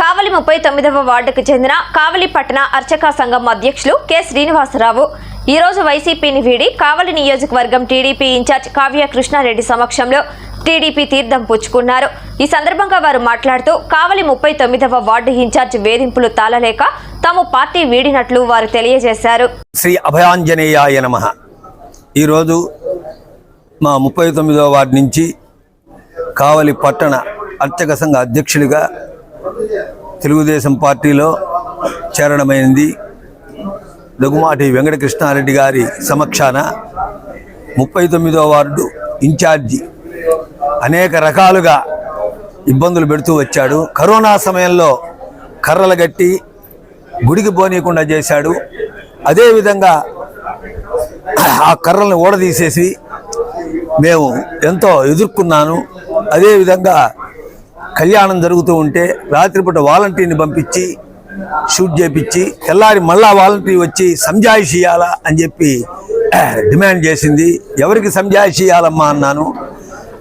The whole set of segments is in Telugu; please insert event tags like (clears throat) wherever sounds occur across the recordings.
కావలి ముప్పై తొమ్మిదవ వార్డుకు చెందిన కావలి పట్టణ అర్చక సంఘం అధ్యక్షులు కె. శ్రీనివాసరావు. ఈ రోజు వైసీపీని వీడి కావలి నియోజకవర్గం టీడీపీ ఇన్ఛార్జ్ కావ్య కృష్ణారెడ్డి సమక్షంలో టీడీపీ తీర్థం పుచ్చుకున్నారు. ఈ సందర్భంగా వారు మాట్లాడుతూ కావలి ముప్పై తొమ్మిదవ వార్డు ఇన్ఛార్జ్ వేధింపులు తాళలేక తాము పార్టీ వీడినట్లు వారు తెలియజేశారు. శ్రీ అభయాంజనేయాయ నమ. ఈరోజు మా ముప్పై తొమ్మిదవ వార్డు నుంచి కావలి పట్టణ అర్చక సంఘ అధ్యక్షుడిగా తెలుగుదేశం పార్టీలో చేరడమైంది. దగ్గుమాటి వెంకటకృష్ణారెడ్డి గారి సమక్షాన ముప్పై తొమ్మిదో వార్డు ఇన్ఛార్జి అనేక రకాలుగా ఇబ్బందులు పెడుతూ వచ్చాడు. కరోనా సమయంలో కర్రలు గట్టి గుడికి పోనీయకుండా చేశాడు. అదేవిధంగా ఆ కర్రలను ఓడదీసేసి మేము ఎంతో ఎదుర్కొన్నాను. అదేవిధంగా కళ్యాణం జరుగుతూ ఉంటే రాత్రిపూట వాలంటీర్ని పంపించి షూట్ చేపించి తెల్లారి మళ్ళా వాలంటీర్ వచ్చి సంజాయిషి చేయాలా అని చెప్పి డిమాండ్ చేసింది. ఎవరికి సంజాయిషి ఇయ్యాలమ్మా అన్నాను.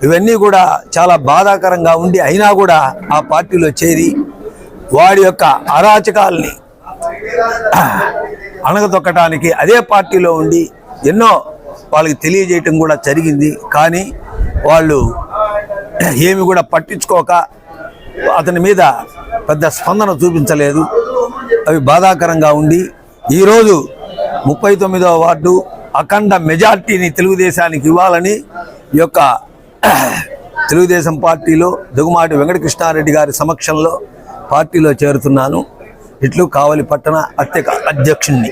ఇవన్నీ కూడా చాలా బాధాకరంగా ఉండి అయినా కూడా ఆ పార్టీలో చేరి వాడి యొక్క అరాచకాల్ని అణగదొక్కటానికి అదే పార్టీలో ఉండి ఎన్నో వాళ్ళకి తెలియజేయటం కూడా జరిగింది. కానీ వాళ్ళు ఏమి కూడా పట్టించుకోక అతని మీద పెద్ద స్పందన చూపించలేదు. అవి బాధాకరంగా ఉండి ఈరోజు ముప్పై తొమ్మిదవ వార్డు అఖండ మెజార్టీని తెలుగుదేశానికి ఇవ్వాలని ఈ యొక్క (clears throat) తెలుగుదేశం పార్టీలో దుగుమాటి వెంకటకృష్ణారెడ్డి గారి సమక్షంలో పార్టీలో చేరుతున్నాను. ఇట్లు కావలి పట్టణ అత్యక అధ్యక్షుణ్ణి.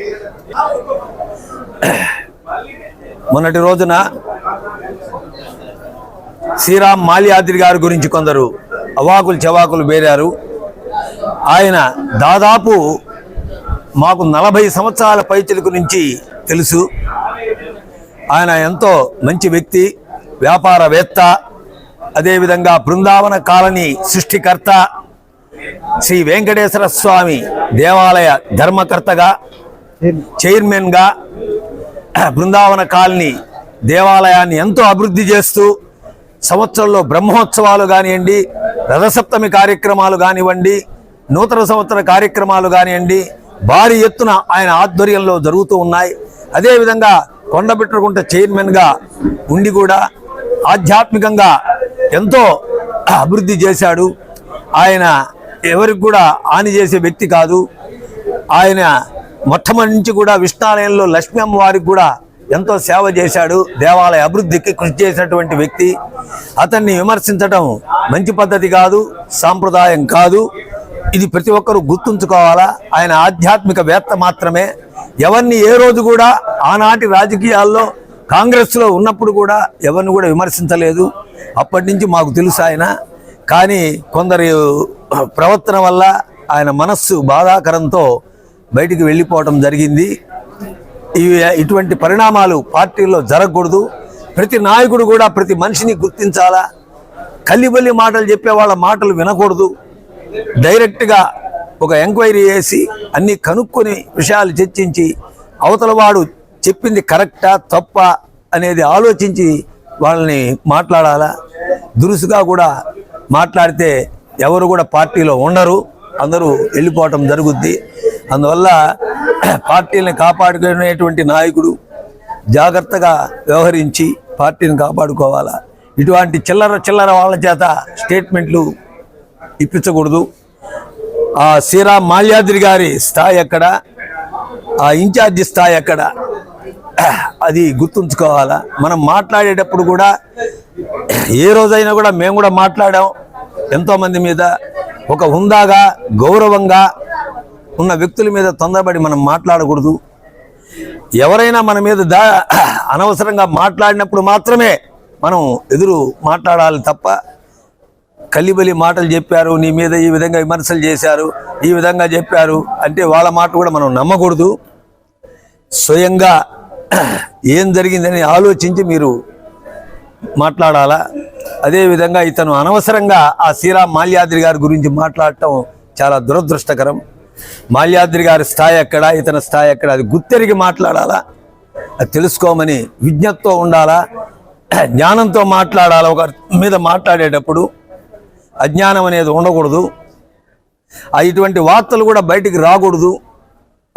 (clears throat) మొన్నటి రోజున శ్రీరామ్ మాల్యాద్రి గారి గురించి కొందరు అవాకులు చవాకులు బేరారు. ఆయన దాదాపు మాకు నలభై సంవత్సరాల పైచలకు నుంచి తెలుసు. ఆయన ఎంతో మంచి వ్యక్తి వ్యాపారవేత్త అదేవిధంగా బృందావన కాలనీ సృష్టికర్త శ్రీ వెంకటేశ్వర స్వామి దేవాలయ ధర్మకర్తగా చైర్మన్గా బృందావన కాలనీ దేవాలయాన్ని ఎంతో అభివృద్ధి చేస్తూ సంవత్సరంలో బ్రహ్మోత్సవాలు కానివ్వండి రథసప్తమి కార్యక్రమాలు కానివ్వండి నూతన సంవత్సర కార్యక్రమాలు కానివ్వండి భారీ ఎత్తున ఆయన ఆధ్వర్యంలో జరుగుతూ ఉన్నాయి. అదేవిధంగా కొండబిట్టకుంట చైర్మన్గా ఉండి కూడా ఆధ్యాత్మికంగా ఎంతో అభివృద్ధి చేశాడు. ఆయన ఎవరికి కూడా హాని చేసే వ్యక్తి కాదు. ఆయన మొట్టమొదటి నుంచి కూడా విష్ణాలయంలో లక్ష్మీ అమ్మవారికి కూడా ఎంతో సేవ చేశాడు. దేవాలయ అభివృద్ధికి కృషి చేసినటువంటి వ్యక్తి. అతన్ని విమర్శించటం మంచి పద్ధతి కాదు సాంప్రదాయం కాదు. ఇది ప్రతి ఒక్కరూ గుర్తుంచుకోవాలా? ఆయన ఆధ్యాత్మిక వేత్త మాత్రమే. ఎవరిని ఏ రోజు కూడా ఆనాటి రాజకీయాల్లో కాంగ్రెస్లో ఉన్నప్పుడు కూడా ఎవరిని కూడా విమర్శించలేదు. అప్పటి నుంచి మాకు తెలుసు ఆయన. కానీ కొందరు ప్రవర్తన వల్ల ఆయన మనస్సు బాధాకరంతో బయటికి వెళ్ళిపోవటం జరిగింది. ఇవి ఇటువంటి పరిణామాలు పార్టీల్లో జరగకూడదు. ప్రతి నాయకుడు కూడా ప్రతి మనిషిని గుర్తించాలా? కల్లిబల్లి మాటలు చెప్పే వాళ్ళ మాటలు వినకూడదు. డైరెక్ట్గా ఒక ఎంక్వైరీ చేసి అన్ని కనుక్కొని విషయాలు చర్చించి అవతల వాడు చెప్పింది కరెక్టా తప్ప అనేది ఆలోచించి వాళ్ళని మాట్లాడాలా? దురుసుగా కూడా మాట్లాడితే ఎవరు కూడా పార్టీలో ఉండరు. అందరూ వెళ్ళిపోవటం జరుగుద్ది. అందువల్ల పార్టీని కాపాడుకునేటువంటి నాయకుడు జాగ్రత్తగా వ్యవహరించి పార్టీని కాపాడుకోవాలా? ఇటువంటి చిల్లర చిల్లర వాళ్ళ చేత స్టేట్మెంట్లు ఇప్పించకూడదు. ఆ శ్రీరా మాల్యాద్రి గారి స్థాయి ఎక్కడ? ఆ ఇన్ఛార్జి స్థాయి ఎక్కడ? అది గుర్తుంచుకోవాలా? మనం మాట్లాడేటప్పుడు కూడా ఏ రోజైనా కూడా మేము కూడా మాట్లాడాం. ఎంతోమంది మీద ఒక హుందాగా గౌరవంగా ఉన్న వ్యక్తుల మీద తొందరపడి మనం మాట్లాడకూడదు. ఎవరైనా మన మీద దా (clears throat) అనవసరంగా మాట్లాడినప్పుడు మాత్రమే మనం ఎదురు మాట్లాడాలి తప్ప కలిబలి మాటలు చెప్పారు నీ మీద ఈ విధంగా విమర్శలు చేశారు ఈ విధంగా చెప్పారు అంటే వాళ్ళ మాట కూడా మనం నమ్మకూడదు. స్వయంగా (clears throat) ఏం జరిగిందని ఆలోచించి మీరు మాట్లాడాలా? అదేవిధంగా ఇతను అనవసరంగా ఆ సీరా మాల్యాద్రి గారి గురించి మాట్లాడటం చాలా దురదృష్టకరం. మాల్యాద్రి గారి స్థాయి ఎక్కడ ఇతని స్థాయి ఎక్కడ అది గుత్తెరిగి మాట్లాడాలా? అది తెలుసుకోమని విజ్ఞతతో ఉండాలా? జ్ఞానంతో మాట్లాడాలా? ఒక మీద మాట్లాడేటప్పుడు అజ్ఞానం అనేది ఉండకూడదు. ఆ ఇటువంటి వార్తలు కూడా బయటికి రాకూడదు.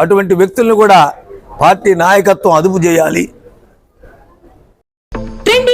అటువంటి వ్యక్తులను కూడా పార్టీ నాయకత్వం అదుపు చేయాలి.